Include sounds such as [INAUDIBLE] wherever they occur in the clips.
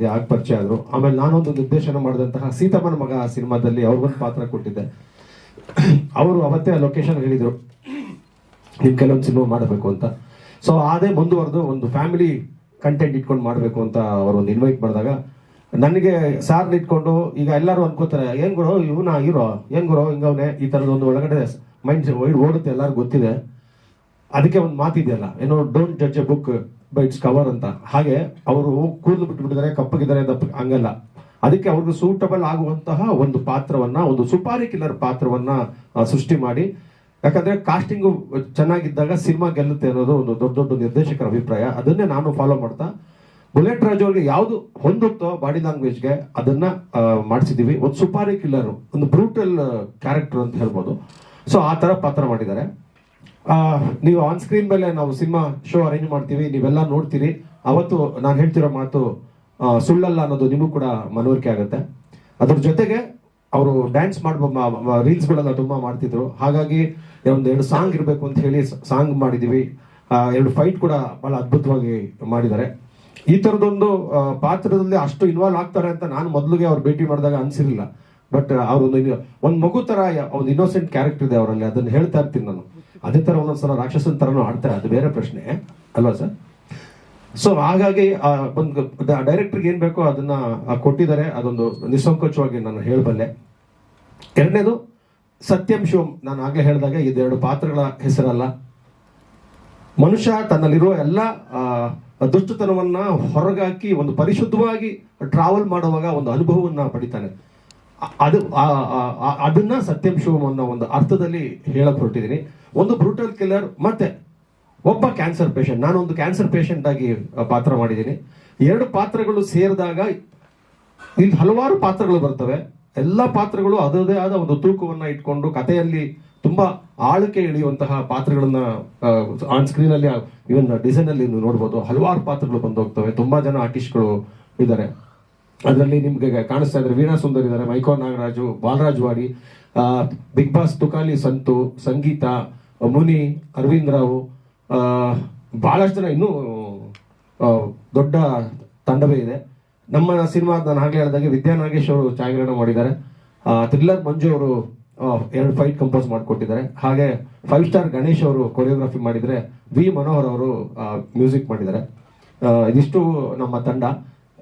ಮಾಡಿದ್ದೆ ಆಗ ಪರಿಚಯ ಆದ್ರು. ಆಮೇಲೆ ನಾನೊಂದು ನಿರ್ದೇಶನ ಮಾಡಿದಂತಹ ಸೀತಮ್ಮನ ಮಗ ಆ ಸಿನಿಮಾದಲ್ಲಿ ಅವ್ರಿಗೊಂದು ಪಾತ್ರ ಕೊಟ್ಟಿದ್ದೆ. ಅವರು ಅವತ್ತೇ ಲೊಕೇಶನ್ ಹೇಳಿದ್ರು, ನೀವು ಕೆಲವೊಂದು ಸಿನಿಮಾ ಮಾಡಬೇಕು ಅಂತ. ಸೊ ಅದೇ ಮುಂದುವರೆದು ಒಂದು ಫ್ಯಾಮಿಲಿ ಕಂಟೆಂಟ್ ಇಟ್ಕೊಂಡು ಮಾಡಬೇಕು ಅಂತ ಅವರು ಒಂದು ಇನ್ವೈಟ್ ಮಾಡಿದಾಗ, ನನಗೆ ಸಾರ್ನ ಇಟ್ಕೊಂಡು ಈಗ ಎಲ್ಲರೂ ಅನ್ಕೋತಾರೆ, ಏನ್ ಗುರು, ಇವನ ಇರೋ ಏನ್ ಗುರು, ಹಿಂಗವ್ನೆ, ಈ ತರದ ಒಂದು ಒಳಗಡೆ ಮೈಂಡ್ ವೈಡ್ ಓಡುತ್ತೆ, ಎಲ್ಲರಿಗೂ ಗೊತ್ತಿದೆ. ಅದಕ್ಕೆ ಒಂದು ಮಾತಿದೆಯಲ್ಲ, ಏನೋ don't judge a book by its cover ಅಂತ. ಹಾಗೆ ಅವರು ಕೂದಲು ಬಿಟ್ಬಿಟ್ಟಿದ್ದಾರೆ, ಕಪ್ಪಗಿದ್ದಾರೆ ದಪ್ಪ ಹಂಗಲ್ಲ. ಅದಕ್ಕೆ ಅವ್ರಿಗೆ ಸೂಟಬಲ್ ಆಗುವಂತಹ ಒಂದು ಪಾತ್ರವನ್ನ, ಒಂದು ಸುಪಾರಿ ಕಿಲ್ಲರ್ ಪಾತ್ರವನ್ನ ಸೃಷ್ಟಿ ಮಾಡಿ. ಯಾಕಂದ್ರೆ ಕಾಸ್ಟಿಂಗ್ ಚೆನ್ನಾಗಿದ್ದಾಗ ಸಿನಿಮಾ ಗೆಲ್ಲುತ್ತೆ ಅನ್ನೋದು ಒಂದು ದೊಡ್ಡ ದೊಡ್ಡ ನಿರ್ದೇಶಕರ ಅಭಿಪ್ರಾಯ. ಅದನ್ನೇ ನಾನು ಫಾಲೋ ಮಾಡ್ತಾ. ಬುಲೆಟ್ ರಾಜ್ ಅವ್ರಿಗೆ ಯಾವುದು ಹೊಂದುತ್ತೋ ಬಾಡಿ ಲ್ಯಾಂಗ್ವೇಜ್ಗೆ ಅದನ್ನ ಮಾಡಿಸಿದೀವಿ ಒಂದು ಸುಪಾರಿ ಕಿಲ್ಲರ್ ಒಂದು ಬ್ರೂಟಲ್ ಕ್ಯಾರೆಕ್ಟರ್ ಅಂತ ಹೇಳ್ಬೋದು. ಸೊ ಆ ತರ ಪಾತ್ರ ಮಾಡಿದ್ದಾರೆ. ನೀವು ಆನ್ ಸ್ಕ್ರೀನ್ ಮೇಲೆ ನಾವು ಸಿನಿಮಾ ಶೋ ಅರೇಂಜ್ ಮಾಡ್ತೀವಿ, ನೀವೆಲ್ಲ ನೋಡ್ತೀರಿ. ಅವತ್ತು ನಾನು ಹೇಳ್ತಿರೋ ಮಾತು ಸುಳ್ಳಲ್ಲ ಅನ್ನೋದು ನಿಮಗೂ ಕೂಡ ಮನವರಿಕೆ ಆಗುತ್ತೆ. ಅದ್ರ ಜೊತೆಗೆ ಅವರು ಡ್ಯಾನ್ಸ್ ಮಾಡುವ ರೀಲ್ಸ್ಗಳೆಲ್ಲ ತುಂಬಾ ಮಾಡ್ತಿದ್ರು. ಹಾಗಾಗಿ ಒಂದು ಎರಡು ಸಾಂಗ್ ಇರಬೇಕು ಅಂತ ಹೇಳಿ ಸಾಂಗ್ ಮಾಡಿದೀವಿ. ಎರಡು ಫೈಟ್ ಕೂಡ ಬಹಳ ಅದ್ಭುತವಾಗಿ ಮಾಡಿದ್ದಾರೆ. ಈ ತರದೊಂದು ಪಾತ್ರದಲ್ಲಿ ಅಷ್ಟು ಇನ್ವಾಲ್ವ್ ಆಗ್ತಾರೆ ಅಂತ ನಾನು ಮೊದಲಿಗೆ ಅವ್ರು ಭೇಟಿ ಮಾಡಿದಾಗ ಅನ್ಸಿರ್ಲಿಲ್ಲ. ಬಟ್ ಅವ್ರೊಂದು ಒಂದ್ ಮಗು ತರ ಒಂದು ಇನ್ನೋಸೆಂಟ್ ಕ್ಯಾರೆಕ್ಟರ್ ಇದೆ ಅವರಲ್ಲಿ. ಅದನ್ನು ಹೇಳ್ತಾ ಇರ್ತೀನಿ ನಾನು. ಅದೇ ತರ ಒಂದೊಂದ್ಸಲ ರಾಕ್ಷಸನ ಥರನೂ ಆಡ್ತಾರೆ, ಅದು ಬೇರೆ ಪ್ರಶ್ನೆ. ಅಲ್ವಾ ಸರ್? ಸೊ ಹಾಗಾಗಿ ಒಂದು ಡೈರೆಕ್ಟರ್ಗೆ ಏನು ಬೇಕೋ ಅದನ್ನ ಕೊಟ್ಟಿದ್ದಾರೆ. ಅದೊಂದು ನಿಸ್ಸಂಕೋಚವಾಗಿ ನಾನು ಹೇಳಬಲ್ಲೆ. ಎರಡನೇದು, ಸತ್ಯಂ ಶಿವಂ. ನಾನು ಆಗಲೇ ಹೇಳಿದಾಗ, ಇದೆರಡು ಪಾತ್ರಗಳ ಹೆಸರಲ್ಲ. ಮನುಷ್ಯ ತನ್ನಲ್ಲಿರುವ ಎಲ್ಲ ದುಷ್ಟತನವನ್ನು ಹೊರಗಾಕಿ, ಒಂದು ಪರಿಶುದ್ಧವಾಗಿ ಟ್ರಾವೆಲ್ ಮಾಡುವಾಗ ಒಂದು ಅನುಭವವನ್ನ ಪಡಿತಾನೆ. ಅದು ಅದನ್ನ ಸತ್ಯಂ ಶಿವಂ ಅನ್ನೋ ಒಂದು ಅರ್ಥದಲ್ಲಿ ಹೇಳಕ್ ಹೊರಟಿದ್ದೀನಿ ಒಂದು ಬ್ರೂಟಲ್ ಕಿಲ್ಲರ್ ಮತ್ತೆ ಒಬ್ಬ ಕ್ಯಾನ್ಸರ್ ಪೇಷಂಟ್ ನಾನು ಒಂದು ಕ್ಯಾನ್ಸರ್ ಪೇಷಂಟ್ ಆಗಿ ಪಾತ್ರ ಮಾಡಿದ್ದೀನಿ. ಎರಡು ಪಾತ್ರಗಳು ಸೇರಿದಾಗ ಇಲ್ಲಿ ಹಲವಾರು ಪಾತ್ರಗಳು ಬರ್ತವೆ. ಎಲ್ಲ ಪಾತ್ರಗಳು ಅದರದೇ ಆದ ಒಂದು ತೂಕವನ್ನ ಇಟ್ಕೊಂಡು ಕಥೆಯಲ್ಲಿ ತುಂಬಾ ಆಳಕ್ಕೆ ಇಳಿಯುವಂತಹ ಪಾತ್ರಗಳನ್ನ ಆನ್ ಸ್ಕ್ರೀನ್ ಅಲ್ಲಿ ಇವನ್ ಡಿಸೈನ್ ಅಲ್ಲಿ ನೋಡ್ಬೋದು. ಹಲವಾರು ಪಾತ್ರಗಳು ಬಂದು ಹೋಗ್ತವೆ ತುಂಬಾ ಜನ ಆರ್ಟಿಸ್ಟ್ಗಳು ಇದ್ದಾರೆ. ಅದರಲ್ಲಿ ನಿಮ್ಗೆ ಕಾಣಿಸ್ತಾ ಇದ್ದಾರೆ. ವೀಣಾ ಸುಂದರ್ ಇದ್ದಾರೆ, ಮೈಕೋ ನಾಗರಾಜು, ಬಾಲರಾಜ್ ವಾಡಿ ಬಿಗ್ ಬಾಸ್ ತುಕಾಲಿ ಸಂತು, ಸಂಗೀತ, ಮುನಿ, ಅರವಿಂದ್ ರಾವ್ ಬಹಳಷ್ಟು ಜನ ಇನ್ನೂ ದೊಡ್ಡ ತಂಡವೇ ಇದೆ. ನಮ್ಮ ಸಿನಿಮಾ ನಾನು ಆಗ್ಲೇ ಹೇಳಿದಾಗೆ ವಿದ್ಯಾ ನಾಗೇಶ್ ಅವರು ಛಾಯಾಗ್ರಹಣ ಮಾಡಿದ್ದಾರೆ. ಥ್ರಿಲ್ಲರ್ ಮಂಜು ಅವರು ಎರಡು ಫೈಟ್ ಕಂಪೋಸ್ ಮಾಡಿಕೊಟ್ಟಿದ್ದಾರೆ. ಹಾಗೆ ಫೈವ್ ಸ್ಟಾರ್ ಗಣೇಶ್ ಅವರು ಕೊರಿಯೋಗ್ರಫಿ ಮಾಡಿದರೆ, ವಿ ಮನೋಹರ್ ಅವರು ಮ್ಯೂಸಿಕ್ ಮಾಡಿದ್ದಾರೆ. ಇದಿಷ್ಟು ನಮ್ಮ ತಂಡ.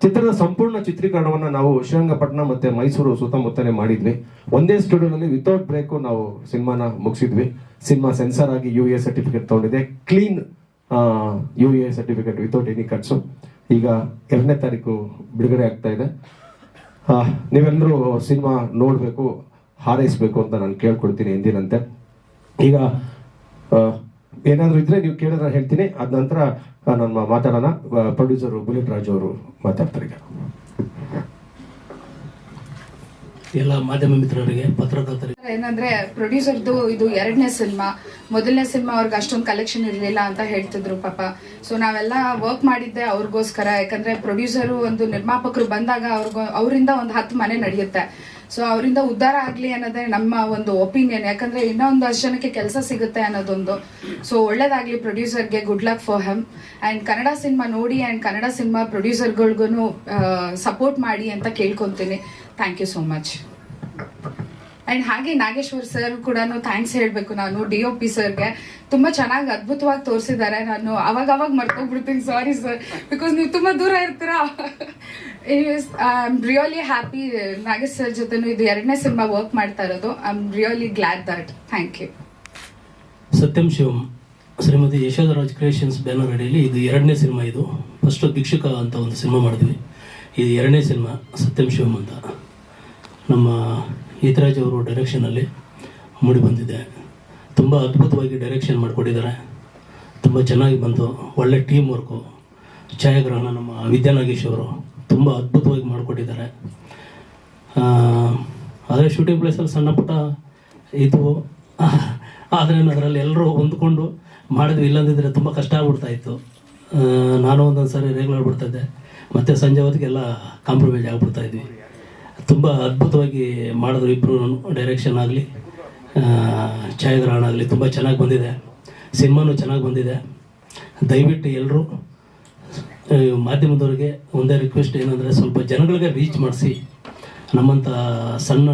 ಚಿತ್ರದ ಸಂಪೂರ್ಣ ಚಿತ್ರೀಕರಣವನ್ನ ನಾವು ಶ್ರೀರಂಗಪಟ್ಟಣ ಮತ್ತೆ ಮೈಸೂರು ಸುತ್ತಮುತ್ತಲೇ ಮಾಡಿದ್ವಿ. ಒಂದೇ ಸ್ಟುಡಿಯೋದಲ್ಲಿ ವಿತೌಟ್ ಬ್ರೇಕು ನಾವು ಸಿನಿಮಾನ ಮುಗಿಸಿದ್ವಿ. ಸಿನಿಮಾ ಸೆನ್ಸರ್ ಆಗಿ ಯು ಎ ಸರ್ಟಿಫಿಕೇಟ್ ತಗೊಂಡಿದೆ. Clean U A certificate without any cuts ಈಗ ಎರಡನೇ ತಾರೀಕು ಬಿಡುಗಡೆ ಆಗ್ತಾ ಇದೆ. ನೀವೆಲ್ಲರೂ ಸಿನಿಮಾ ನೋಡಬೇಕು, ಹಾರೈಸಬೇಕು ಅಂತ ನಾನು ಕೇಳ್ಕೊಳ್ತೀನಿ ಎಂದಿನಂತೆ. ಈಗ ಏನಾದ್ರೂ ಇದ್ರೆ ನೀವು ಕೇಳಿದ್ರೆ ಹೇಳ್ತೀನಿ. ಅದ ನಂತರ ನಾನು ಮಾತಾಡೋಣ ಪ್ರೊಡ್ಯೂಸರ್ ಬುಲೆಟ್ ರಾಜು ಅವರು ಮಾತಾಡ್ತಾರೆ ಈಗ. ಎಲ್ಲ ಮಾಧ್ಯಮ ಮಿತ್ರರಿಗೆ ಪತ್ರಕರ್ತರಿಗೆ. ಏನಂದ್ರೆ ಪ್ರೊಡ್ಯೂಸರ್ದು ಇದು ಎರಡನೇ ಸಿನಿಮಾ. ಮೊದಲನೇ ಸಿನಿಮಾ ಅವ್ರಿಗೆ ಅಷ್ಟೊಂದು ಕಲೆಕ್ಷನ್ ಇರಲಿಲ್ಲ ಅಂತ ಹೇಳ್ತಿದ್ರು ಪಾಪ. ಸೊ ನಾವೆಲ್ಲ ವರ್ಕ್ ಮಾಡಿದ್ದೆ ಅವ್ರಿಗೋಸ್ಕರ. ಯಾಕಂದ್ರೆ ಪ್ರೊಡ್ಯೂಸರು ಒಂದು ನಿರ್ಮಾಪಕರು ಬಂದಾಗ ಅವ್ರಿಗೂ ಅವರಿಂದ ಒಂದು ಹತ್ತು ಮನೆ ನಡೆಯುತ್ತೆ. ಸೊ ಅವರಿಂದ ಉದ್ಧಾರ ಆಗ್ಲಿ ಅನ್ನೋದೇ ನಮ್ಮ ಒಂದು ಒಪಿನಿಯನ್ ಯಾಕಂದ್ರೆ ಇನ್ನೊಂದು ಜನಕ್ಕೆ ಕೆಲಸ ಸಿಗುತ್ತೆ ಅನ್ನೋದೊಂದು. ಸೊ ಒಳ್ಳೇದಾಗ್ಲಿ ಪ್ರೊಡ್ಯೂಸರ್ಗೆ good luck for him and Kannada cinema ನೋಡಿ ಅಂಡ್ ಕನ್ನಡ ಸಿನಿಮಾ ಪ್ರೊಡ್ಯೂಸರ್ಗಳಿಗೂ ಸಪೋರ್ಟ್ ಮಾಡಿ ಅಂತ ಕೇಳ್ಕೊಂತೀನಿ. Thank you so much and ಹಾಗೆ ನಾಗೇಶ್ವರ್ ಸರ್ ಕೂಡ ಥ್ಯಾಂಕ್ಸ್ ಹೇಳಬೇಕು ನಾನು ಡಿ ಒ ಪಿ ಸರ್ಗೆ ತುಂಬಾ ಚೆನ್ನಾಗಿ ಅದ್ಭುತವಾಗಿ ತೋರಿಸಿದ್ದಾರೆ. ನಾನು ಅವಾಗ ಅವಾಗ ಮರ್ತೋಗ್ಬಿಡ್ತೀನಿ ಸಾರಿ ಸರ್ ಬಿಕಾಸ್ ನೀವು ತುಂಬಾ ದೂರ ಇರ್ತೀರಾ? I am really happy Nagesh sir ಜೊತೆ ಇದು ಎರಡನೇ ಸಿನಿಮಾ ವರ್ಕ್ ಮಾಡ್ತಾ ಇರೋದು. I am really glad that thank you Satyam Shivam, Shrimati Yashodharaj creations banner ಅಡಿಯಲ್ಲಿ ಇದು ಎರಡನೇ ಸಿನಿಮಾ ಇದು. ಫಸ್ಟ್ ಭಿಕ್ಷುಕ ಅಂತ ಒಂದು ಸಿನಿಮಾ ಮಾಡಿದ್ವಿ. ಇದು ಎರಡನೇ ಸಿನಿಮಾ ಸತ್ಯಂ ಶಿವಂ ಅಂತ. ನಮ್ಮ ಈತರಾಜ್ ಅವರು ಡೈರೆಕ್ಷನಲ್ಲಿ ಮೂಡಿ ಬಂದಿದೆ. ತುಂಬ ಅದ್ಭುತವಾಗಿ ಡೈರೆಕ್ಷನ್ ಮಾಡಿಕೊಟ್ಟಿದ್ದಾರೆ. ತುಂಬ ಚೆನ್ನಾಗಿ ಬಂತು. ಒಳ್ಳೆ ಟೀಮ್ ವರ್ಕು ಛಾಯಾಗ್ರಹಣ ನಮ್ಮ ವಿದ್ಯಾನಾಗೇಶ್ ಅವರು. ತುಂಬ ಅದ್ಭುತವಾಗಿ ಮಾಡಿಕೊಟ್ಟಿದ್ದಾರೆ. ಆದರೆ ಶೂಟಿಂಗ್ ಪ್ಲೇಸಲ್ಲಿ ಸಣ್ಣ ಪುಟ್ಟ ಇದು, ಆದರೆ ಅದರಲ್ಲಿ ಎಲ್ಲರೂ ಹೊಂದ್ಕೊಂಡು ಮಾಡಿದ್ವಿ. ಇಲ್ಲಂದಿದ್ದರೆ ತುಂಬ ಕಷ್ಟ ಆಗ್ಬಿಡ್ತಾ ಇತ್ತು ನಾನು ಒಂದೊಂದು ಸಾರಿ ರೆಗ್ಯುಲರ್ ಬಿಡ್ತಾಯಿದ್ದೆ ಮತ್ತು ಸಂಜೆ ಹೊತ್ತಿಗೆಲ್ಲ ಕಾಂಪ್ರಮೈಸ್ ಆಗ್ಬಿಡ್ತಾ ಇದ್ವಿ ತುಂಬ ಅದ್ಭುತವಾಗಿ ಮಾಡಿದ್ರು ಇಬ್ಬರು ಡೈರೆಕ್ಷನ್ ಆಗಲಿ ಛಾಯಾಗ್ರಹಣ ಆಗಲಿ ತುಂಬ ಚೆನ್ನಾಗಿ ಬಂದಿದೆ. ಸಿನಿಮಾನು ಚೆನ್ನಾಗಿ ಬಂದಿದೆ. ದಯವಿಟ್ಟು ಎಲ್ಲರೂ ಮಾಧ್ಯಮದವರಿಗೆ ಒಂದೇ ರಿಕ್ವೆಸ್ಟ್ ಏನಂದರೆ ಸ್ವಲ್ಪ ಜನಗಳಿಗೆ ರೀಚ್ ಮಾಡಿಸಿ ನಮ್ಮಂಥ ಸಣ್ಣ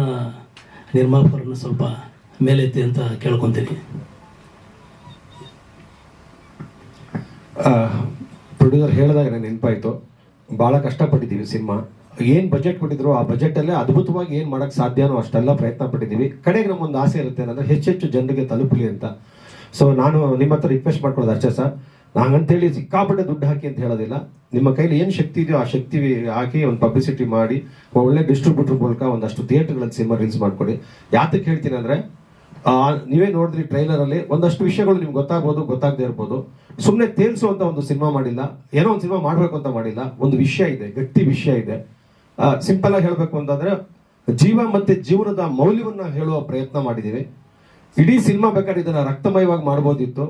ನಿರ್ಮಾಪಕರನ್ನು ಸ್ವಲ್ಪ ಮೇಲೆತ್ತಿ ಅಂತ ಕೇಳ್ಕೊತೀನಿ. ಪ್ರೊಡ್ಯೂಸರ್ ಹೇಳಿದಾಗ ನನಗೆ ನೆನಪಾಯಿತು. ಭಾಳ ಕಷ್ಟಪಟ್ಟಿದ್ದೀವಿ ಸಿನಿಮಾ. ಏನು ಬಜೆಟ್ ಕೊಟ್ಟಿದ್ರು ಆ ಬಜೆಟಲ್ಲೇ ಅದ್ಭುತವಾಗಿ ಏನು ಮಾಡೋಕ್ಕೆ ಸಾಧ್ಯನೋ ಅಷ್ಟೆಲ್ಲ ಪ್ರಯತ್ನ ಪಟ್ಟಿದ್ದೀವಿ. ಕಡೆಗೆ ನಮ್ಮೊಂದು ಆಸೆ ಇರುತ್ತೆ ಏನಂದರೆ ಹೆಚ್ಚೆಚ್ಚು ಜನರಿಗೆ ತಲುಪಲಿ ಅಂತ. ಸೊ ನಾನು ನಿಮ್ಮ ಹತ್ರ ರಿಕ್ವೆಸ್ಟ್ ಮಾಡ್ಕೊಳ್ಳೋದು ಅಷ್ಟೇ ಸರ್. ನಾನಂತೇಳಿ ಸಿಕ್ಕಾಪಟ್ಟೆ ದುಡ್ಡು ಹಾಕಿ ಅಂತ ಹೇಳೋದಿಲ್ಲ. ನಿಮ್ಮ ಕೈಲಿ ಏನು ಶಕ್ತಿ ಇದೆಯೋ ಆ ಶಕ್ತಿ ಹಾಕಿ ಒಂದು ಪಬ್ಲಿಸಿಟಿ ಮಾಡಿ, ಒಳ್ಳೆ ಡಿಸ್ಟ್ರಿಬ್ಯೂಟರ್ ಮೂಲಕ ಒಂದಷ್ಟು ಥಿಯೇಟರ್ಗಳಲ್ಲಿ ಸಿನಿಮಾ ರಿಲೀಸ್ ಮಾಡಿಕೊಡಿ. ಯಾತಕ್ಕೆ ಹೇಳ್ತೀನಿ ಅಂದರೆ ನೀವೇ ನೋಡಿದ್ರಿ ಟ್ರೈಲರಲ್ಲಿ ಒಂದಷ್ಟು ವಿಷಯಗಳು ನಿಮ್ಗೆ ಗೊತ್ತಾಗ್ಬೋದು, ಗೊತ್ತಾಗದೇ ಇರ್ಬೋದು. ಸುಮ್ಮನೆ ತೇಲ್ಸುವಂಥ ಒಂದು ಸಿನಿಮಾ ಮಾಡಿಲ್ಲ, ಏನೋ ಒಂದು ಸಿನಿಮಾ ಮಾಡಬೇಕು ಅಂತ ಮಾಡಿಲ್ಲ, ಒಂದು ವಿಷಯ ಇದೆ, ಗಟ್ಟಿ ವಿಷಯ ಇದೆ. ಸಿಂಪಲ್ ಆಗಿ ಹೇಳಬೇಕು ಅಂತಂದರೆ, ಜೀವ ಮತ್ತು ಜೀವನದ ಮೌಲ್ಯವನ್ನು ಹೇಳುವ ಪ್ರಯತ್ನ ಮಾಡಿದ್ದೀವಿ ಇಡೀ ಸಿನಿಮಾ ಬೇಕಾದ್ರೆ ಇದನ್ನು ರಕ್ತಮಯವಾಗಿ ಮಾಡ್ಬೋದಿತ್ತು.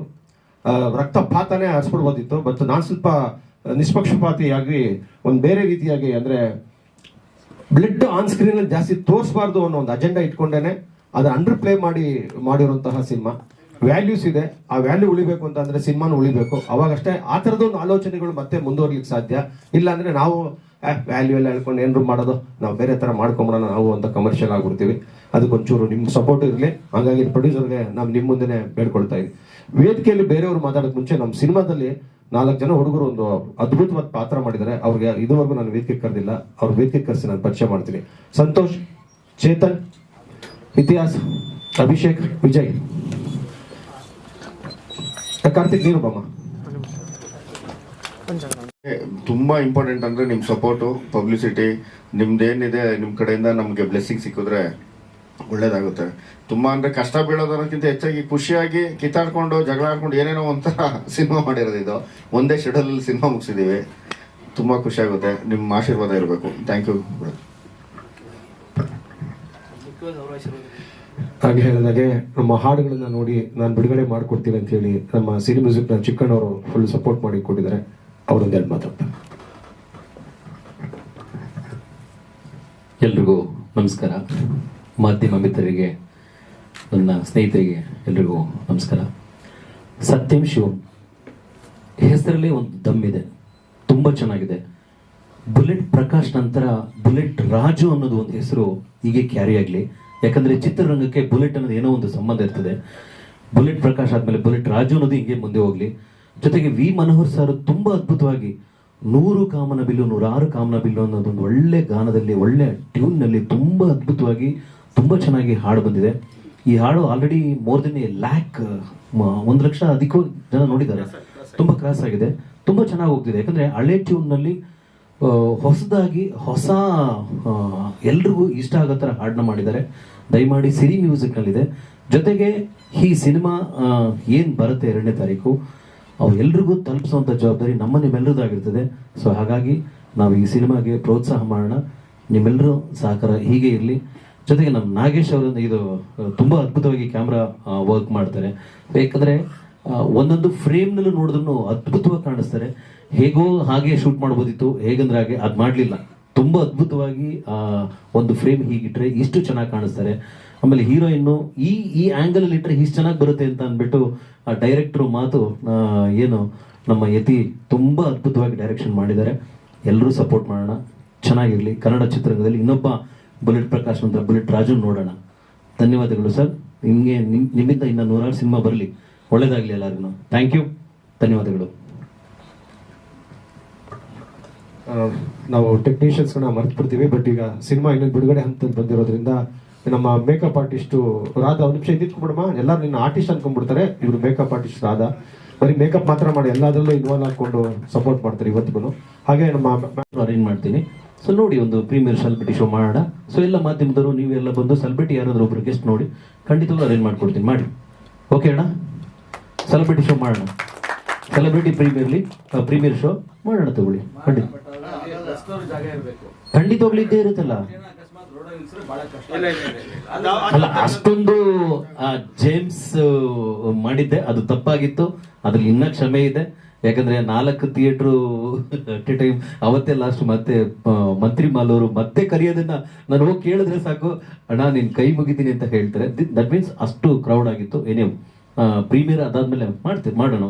ರಕ್ತಪಾತನೇ ಹರಿಸ್ಬಿಡ್ಬೋದಿತ್ತು ಬಟ್ ನಾನು ಸ್ವಲ್ಪ ನಿಷ್ಪಕ್ಷಪಾತಿಯಾಗಿ, ಒಂದು ಬೇರೆ ರೀತಿಯಾಗಿ ಅಂದ್ರೆ ಬ್ಲಡ್ ಆನ್ ಸ್ಕ್ರೀನ್ ಅಲ್ಲಿ ಜಾಸ್ತಿ ತೋರಿಸಬಾರ್ದು ಅನ್ನೋ ಒಂದು ಅಜೆಂಡಾ ಇಟ್ಕೊಂಡೇನೆ, ಅದು ಅಂಡರ್ ಪ್ಲೇ ಮಾಡಿ, ಮಾಡಿರುವಂತಹ ಸಿನಿಮಾ. ವ್ಯಾಲ್ಯೂಸ್ ಇದೆ, ಆ ವ್ಯಾಲ್ಯೂ ಉಳಿಬೇಕು ಅಂತಂದ್ರೆ ಸಿನಿಮಾನು ಉಳಿಬೇಕು. ಅವಾಗಷ್ಟೇ ಆ ಥರದ ಒಂದು ಆಲೋಚನೆಗಳು ಮತ್ತೆ ಮುಂದುವರ್ಲಿಕ್ಕೆ ಸಾಧ್ಯ. ಇಲ್ಲ ಅಂದ್ರೆ ನಾವು ವ್ಯಾಲ್ಯೂ ಎಲ್ಲ ಹೇಳ್ಕೊಂಡು ಏನಾರು ಮಾಡೋದು, ನಾವು ಬೇರೆ ಥರ ಮಾಡ್ಕೊಂಬಿಡೋಣ, ನಾವು ಅಂತ ಕಮರ್ಷಿಯಲ್ ಆಗಿಬಿಡ್ತೀವಿ. ಅದಕ್ಕೊಂಚೂರು ನಿಮ್ಮ ಸಪೋರ್ಟ್ ಇರಲಿ. ಹಾಗಾಗಿ ಪ್ರೊಡ್ಯೂಸರ್ಗೆ ನಾವು ನಿಮ್ಮ ಮುಂದೆನೇ ಬೇಡ್ಕೊಳ್ತಾ ಇದ್ದೀವಿ ವೇದಿಕೆಯಲ್ಲಿ ಬೇರೆಯವರು ಮಾತಾಡೋಕೆ ಮುಂಚೆ ನಮ್ಮ ಸಿನಿಮಾದಲ್ಲಿ ನಾಲ್ಕು ಜನ ಹುಡುಗರು ಒಂದು ಅದ್ಭುತವಾದ ಪಾತ್ರ ಮಾಡಿದ್ದಾರೆ. ಅವ್ರಿಗೆ ಇದುವರೆಗೂ ನಾನು ವೇದಿಕೆ ಕರೆದಿಲ್ಲ. ಅವ್ರ ವೇದಿಕೆ ಕರೆಸಿ ನಾನು ಪರಿಚಯ ಮಾಡ್ತೀನಿ. ಸಂತೋಷ್, ಚೇತನ್, ಇತಿಹಾಸ್, ಅಭಿಷೇಕ್, ವಿಜಯ್. ಕಾರ್ತಿಕ್ ನೀರು ಬಮ್ಮ. ತುಂಬಾ ಇಂಪಾರ್ಟೆಂಟ್ ಅಂದ್ರೆ ನಿಮ್ಮ ಸಪೋರ್ಟು ಪಬ್ಲಿಸಿಟಿ ನಿಮ್ದೇನಿದೆ ನಿಮ್ಮ ಕಡೆಯಿಂದ ನಮಗೆ ಬ್ಲೆಸ್ಸಿಂಗ್ ಸಿಕ್ಕಿದ್ರೆ ಒಳ್ಳೇದಾಗುತ್ತೆ. ತುಂಬಾ ಅಂದ್ರೆ ಕಷ್ಟ ಬೀಳೋದಕ್ಕಿಂತ ಹೆಚ್ಚಾಗಿ ಖುಷಿಯಾಗಿ ಕಿತ್ತಾಡ್ಕೊಂಡು, ಜಗಳ ಆಡ್ಕೊಂಡು ಏನೇನೋ ಒಂಥರ [LAUGHS] ಸಿನಿಮಾ ಮಾಡಿರೋದು ಇದು. ಒಂದೇ ಶೆಡ್ಯೂಲ್ ಸಿನಿಮಾ ಮುಗಿಸಿದೀವಿ. ತುಂಬಾ ಖುಷಿ ಆಗುತ್ತೆ ನಿಮ್ಮ ಆಶೀರ್ವಾದ ಇರಬೇಕು. ಥ್ಯಾಂಕ್ ಯು ಹಾಗೆ ಹೇಳಿದಾಗೆ ನಮ್ಮ ಹಾಡುಗಳನ್ನ ನೋಡಿ ನಾನು ಬಿಡುಗಡೆ ಮಾಡಿಕೊಡ್ತೀನಿ ಅಂತ ಹೇಳಿ ನಮ್ಮ ಸಿನಿ ಮ್ಯೂಸಿಕ್ನ ಚಿಕ್ಕಣ್ಣವರು ಫುಲ್ ಸಪೋರ್ಟ್ ಮಾಡಿ ಕೊಟ್ಟಿದ್ದಾರೆ ಅವರೊಂದೆರಡು ಮಾತಾಡ್ತಾರೆ ಎಲ್ರಿಗೂ ನಮಸ್ಕಾರ. ಮಾಧ್ಯಮ ಮಿತ್ರರಿಗೆ, ನನ್ನ ಸ್ನೇಹಿತರಿಗೆ ಎಲ್ರಿಗೂ ನಮಸ್ಕಾರ. ಸತ್ಯಂ ಶಿವಂ. ಹೆಸರಲ್ಲಿ ಒಂದು ದಮ್ ಇದೆ. ತುಂಬ ಚೆನ್ನಾಗಿದೆ. ಬುಲೆಟ್ ಪ್ರಕಾಶ್ ನಂತರ ಬುಲೆಟ್ ರಾಜು ಅನ್ನೋದು ಒಂದು ಹೆಸರು ಹೀಗೆ ಕ್ಯಾರಿ ಆಗಲಿ. ಯಾಕಂದ್ರೆ ಚಿತ್ರರಂಗಕ್ಕೆ ಬುಲೆಟ್ ಅನ್ನೋದು ಏನೋ ಒಂದು ಸಂಬಂಧ ಇರ್ತದೆ. ಬುಲೆಟ್ ಪ್ರಕಾಶ್ ಆದ್ಮೇಲೆ ಬುಲೆಟ್ ರಾಜು ಅನ್ನೋದು ಹಿಂಗೆ ಮುಂದೆ ಹೋಗ್ಲಿ. ಜೊತೆಗೆ ವಿ ಮನೋಹರ್ ಸರ್ ತುಂಬಾ ಅದ್ಭುತವಾಗಿ ನೂರು ಕಾಮನ ಬಿಲ್ಲು ನೂರಾರು ಕಾಮನ ಬಿಲ್ಲು ಅನ್ನೋದೊಂದು ಒಳ್ಳೆ ಗಾನದಲ್ಲಿ ಒಳ್ಳೆ ಟ್ಯೂನ್ನಲ್ಲಿ ತುಂಬಾ ಅದ್ಭುತವಾಗಿ ತುಂಬಾ ಚೆನ್ನಾಗಿ ಹಾಡು ಬಂದಿದೆ. ಈ ಹಾಡು already more than a lakh ಒಂದು ಲಕ್ಷ ಅಧಿಕ ಜನ ನೋಡಿದ್ದಾರೆ. ತುಂಬಾ ಕ್ರಾಸ್ ಆಗಿದೆ. ತುಂಬಾ ಚೆನ್ನಾಗಿ ಹೋಗ್ತಿದೆ. ಯಾಕಂದ್ರೆ ಹಳೆ ಟ್ಯೂನ್ನಲ್ಲಿ ಹೊಸದಾಗಿ ಹೊಸ ಎಲ್ರಿಗೂ ಇಷ್ಟ ಆಗೋ ಥರ ಹಾಡನ್ನ ಮಾಡಿದ್ದಾರೆ. ದಯಮಾಡಿ ಸಿರಿ ಮ್ಯೂಸಿಕ್ನಲ್ಲಿದೆ ಜೊತೆಗೆ ಈ ಸಿನಿಮಾ ಏನು ಬರುತ್ತೆ ಎರಡನೇ ತಾರೀಕು? ಅವು ಎಲ್ರಿಗೂ ತಲುಪಿಸುವಂಥ ಜವಾಬ್ದಾರಿ ನಮ್ಮ ನಿಮ್ಮೆಲ್ಲರದಾಗಿರ್ತದೆ. ಸೊ ಹಾಗಾಗಿ ನಾವು ಈ ಸಿನಿಮಾಗೆ ಪ್ರೋತ್ಸಾಹ ಮಾಡೋಣ. ನಿಮ್ಮೆಲ್ಲರೂ ಸಹಕಾರ ಹೀಗೆ ಇರಲಿ. ಜೊತೆಗೆ ನಮ್ಮ ನಾಗೇಶ್ ಅವರನ್ನು ಇದು ತುಂಬ ಅದ್ಭುತವಾಗಿ ಕ್ಯಾಮ್ರಾ ವರ್ಕ್ ಮಾಡ್ತಾರೆ. ಯಾಕಂದ್ರೆ ಒಂದೊಂದು ಫ್ರೇಮ್ನಲ್ಲೂ ನೋಡಿದ್ರು ಅದ್ಭುತವಾಗಿ ಕಾಣಿಸ್ತಾರೆ. ಹೇಗೋ ಹಾಗೆ ಶೂಟ್ ಮಾಡ್ಬೋದಿತ್ತು, ಹೇಗಂದ್ರೆ ಹಾಗೆ ಅದು ಮಾಡಲಿಲ್ಲ. ತುಂಬಾ ಅದ್ಭುತವಾಗಿ ಒಂದು ಫ್ರೇಮ್ ಹೀಗಿಟ್ರೆ ಇಷ್ಟು ಚೆನ್ನಾಗಿ ಕಾಣಿಸ್ತಾರೆ. ಆಮೇಲೆ ಹೀರೋಯಿನ್ನು ಈ ಈ ಅಲ್ಲಿ ಇಟ್ರೆ ಇಷ್ಟು ಚೆನ್ನಾಗಿ ಬರುತ್ತೆ ಅಂತ ಅಂದ್ಬಿಟ್ಟು ಆ ಡೈರೆಕ್ಟ್ರು ಮಾತು ಏನು ನಮ್ಮ ಯತಿ ತುಂಬಾ ಅದ್ಭುತವಾಗಿ ಡೈರೆಕ್ಷನ್ ಮಾಡಿದ್ದಾರೆ. ಎಲ್ಲರೂ ಸಪೋರ್ಟ್ ಮಾಡೋಣ. ಚೆನ್ನಾಗಿರಲಿ. ಕನ್ನಡ ಚಿತ್ರರಂಗದಲ್ಲಿ ಇನ್ನೊಬ್ಬ ಬುಲೆಟ್ ಪ್ರಕಾಶ್ ಅಂತ ಬುಲೆಟ್ ರಾಜು ನೋಡೋಣ. ಧನ್ಯವಾದಗಳು ಸರ್. ನಿಮಗೆ, ನಿಮ್- ನಿಮ್ಮಿಂದ ಇನ್ನು ನೂರಾರು ಸಿನಿಮಾ ಬರಲಿ. ಒಳ್ಳೇದಾಗಲಿ ಎಲ್ಲರಿಗೂ ಥ್ಯಾಂಕ್ ಯು ಧನ್ಯವಾದಗಳು. ನಾವು ಟೆಕ್ನಿಷಿಯನ್ಸ್ಗಳನ್ನ ಮರ್ತು ಬಿಡ್ತೀವಿ ಬಟ್ ಈಗ ಸಿನಿಮಾ ಇನ್ನೊಂದು ಬಿಡುಗಡೆ ಹಂತದಲ್ಲಿ ಬಂದಿರೋದ್ರಿಂದ ನಮ್ಮ ಮೇಕಪ್ ಆರ್ಟಿಸ್ಟು ರಾಧಾ ಒಂದು ನಿಮಿಷ ಇದ್ದಿಟ್ಕೊಂಡ್ಬಿಡಮ್ಮ ಎಲ್ಲರೂ ನಿನ್ನ ಆರ್ಟಿಸ್ಟ್ ಅನ್ಕೊಂಡ್ಬಿಡ್ತಾರೆ. ಇವರು ಮೇಕಪ್ ಆರ್ಟಿಸ್ಟ್ ರಾಧಾ. ಬರೀ ಮೇಕಪ್ ಮಾತ್ರ ಮಾಡಿ ಎಲ್ಲದರಲ್ಲೂ ಇನ್ವಾಲ್ವ್ ಹಾಕೊಂಡು ಸಪೋರ್ಟ್ ಮಾಡ್ತಾರೆ ಇವತ್ತಿಗೂ ಹಾಗೆ ನಮ್ಮ ಅರೇಂಜ್ ಮಾಡ್ತೀನಿ. ಸೊ ನೋಡಿ ಒಂದು ಪ್ರೀಮಿಯರ್ ಸೆಲೆಬ್ರಿಟಿ ಶೋ ಮಾಡೋಣ. ಸೊ ಎಲ್ಲ ಮಾಧ್ಯಮದವರು ನೀವೆಲ್ಲ ಬಂದು ಸೆಲೆಬ್ರಿಟಿ ಯಾರಾದರೂ ಒಬ್ರು ಗೆಸ್ಟ್ ನೋಡಿ ಖಂಡಿತವಾಗ್ಲೂ ಅರೇಂಜ್ ಮಾಡ್ಕೊಡ್ತೀನಿ. ಮಾಡಿ ಓಕೆ ಅಣ್ಣ? ಸೆಲೆಬ್ರಿಟಿ ಶೋ ಮಾಡೋಣ. ಸೆಲೆಬ್ರಿಟಿ ಪ್ರೀಮಿಯರ್ಲಿ ಪ್ರೀಮಿಯರ್ ಶೋ ಮಾಡೋಣ ತಗೊಳ್ಳಿ. ಖಂಡಿತ. ಖಂಡಿತವಾಗ್ಲೂ ಇದ್ದೇ ಇರುತ್ತಲ್ಲ? ಅಲ್ಲ ಅಷ್ಟೊಂದು ಜೇಮ್ಸ್ ಮಾಡಿದ್ದೆ. ಅದು ತಪ್ಪಾಗಿತ್ತು. ಅದ್ರಲ್ಲಿ ಇನ್ನ ಕ್ಷಮೆ ಇದೆ. ಯಾಕಂದ್ರೆ ನಾಲ್ಕು ಥಿಯೇಟ್ರು ಟೈಮ್ [LAUGHS] ಅವತ್ತೇ ಲಾಸ್ಟ್ ಮತ್ತೆ ಮಂತ್ರಿ ಮಾಲವರು ಮತ್ತೆ ಕರೆಯೋದನ್ನ ನಾನು ಹೋಗಿ ಕೇಳಿದ್ರೆ ಸಾಕು. ಅಣ್ಣ ನೀನ್ ಕೈ ಮುಗಿತೀನಿ ಅಂತ ಹೇಳ್ತಾರೆ. ದಟ್ ಮೀನ್ಸ್ ಅಷ್ಟು ಕ್ರೌಡ್ ಆಗಿತ್ತು. ಏನೇ ಪ್ರೀಮಿಯರ್ ಅದಾದ್ಮೇಲೆ ಮಾಡ್ತೀವಿ ಮಾಡೋಣ.